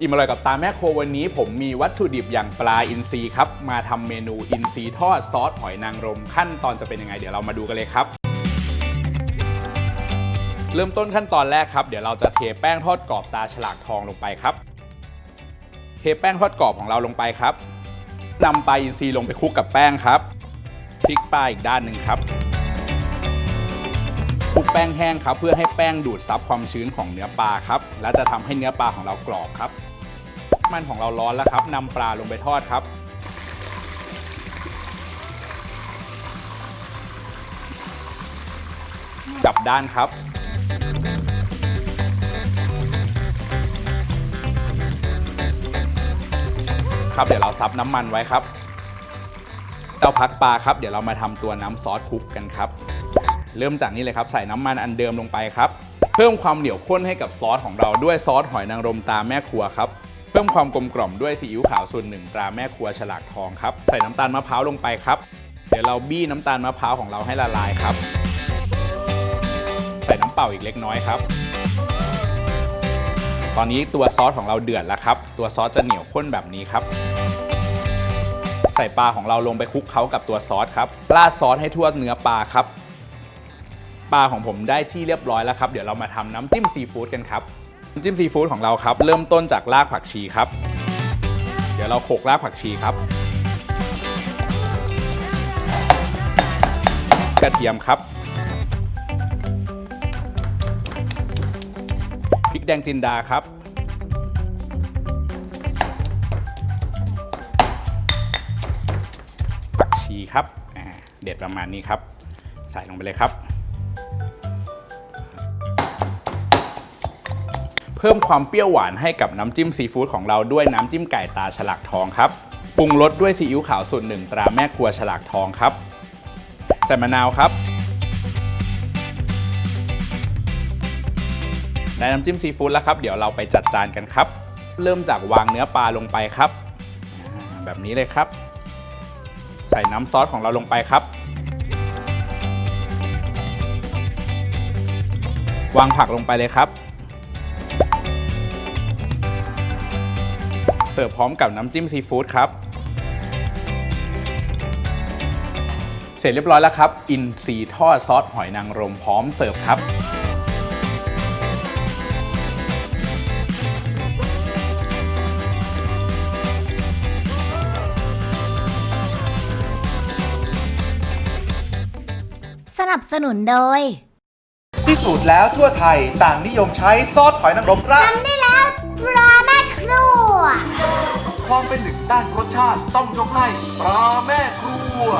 อิ่มอร่อยกับตาแม่โคววันนี้ผมมีวัตถุดิบอย่างปลาอินทรีครับ มาทำเมนูอินทรีทอดซอสหอยนางรมขั้นตอนจะเป็นยังไงเดี๋ยวเรามาดูกันเลยครับ เริ่มต้นขั้นตอนแรกครับ เดี๋ยวเราจะเทแป้งทอดกรอบตาฉลากทองลงไปครับ เทแป้งทอดกรอบของเราลงไปครับนำปลาอินทรีลงไปคลุกกับแป้งครับพลิกปลาอีกด้านหนึ่งครับ คลุกแป้งแห้งครับเพื่อให้แป้งดูดซับความชื้นของเนื้อปลาครับ และจะทำให้เนื้อปลาของเรากรอบครับ มันของเราร้อนแล้วครับนำปลาลงไปทอดครับกลับด้านครับครับเดี๋ยวเราซับน้ำมันไว้ครับเราพักปลาครับ เดี๋ยวเรามาทำตัวน้ำซอสคลุกกันครับ เริ่มจากนี้เลยครับใส่น้ำมันอันเดิมลงไปครับ เพิ่มความเหนียวข้นให้กับซอสของเราด้วยซอสหอยนางรมตาแม่ครัวครับเพิ่มความกลมกล่อมด้วยซีอิ๊วขาวส่วนหนึ่งตราแม่ครัวฉลากทองครับใส่น้ำตาลมะพร้าวลงไปครับเดี๋ยวเราบี้น้ำตาลมะพร้าวของเราให้ละลายครับ ใส่น้ำเปล่าอีกเล็กน้อยครับ ตอนนี้ตัวซอสของเราเดือดแล้วครับ ตัวซอสจะเหนียวข้นแบบนี้ครับ ใส่ปลาของเราลงไปคลุกเคล้ากับตัวซอสครับราดซอสให้ทั่วเนื้อปลาครับ ปลาของผมได้ที่เรียบร้อยแล้วครับ เดี๋ยวเรามาทำน้ำจิ้มซีฟู้ดกันครับน้ำจิ้มซีฟู้ดของเราครับ เริ่มต้นจากรากผักชีครับ เดี๋ยวเราโขลกรากผักชีครับ กระเทียมครับพริกแดงจินดาครับ ผักชีครับเด็ดประมาณนี้ครับ ใส่ลงไปเลยครับ พิ่มความเปรี้ยวหวานให้กับน้ำจิ้มซีฟู้ดของเราด้วยน้ำจิ้มไก่ตาฉลากทองครับปรุงรสด้วยซีอิ๊วขาวสูตรหนึ่งตราแม่ครัวฉลากทองครับใส่มะนาวครับได้น้ำจิ้มซีฟู้ดแล้วครับ เดี๋ยวเราไปจัดจานกันครับ เริ่มจากวางเนื้อปลาลงไปครับ แบบนี้เลยครับ ใส่น้ำซอสของเราลงไปครับ วางผักลงไปเลยครับ เสิร์ฟพร้อมกับน้ำจิ้มซีฟู้ดครับ เสร็จเรียบร้อยแล้วครับ อินซีทอดซอสหอยนางรมพร้อมเสิร์ฟครับสนับสนุนโดย ที่สุดแล้วทั่วไทยต่างนิยมใช้ซอสหอยนางรมราด ทำได้แล้วปลาแม่ครัว ความเป็นหนึ่งด้านรสชาติต้องยกให้ปลาแม่ครัว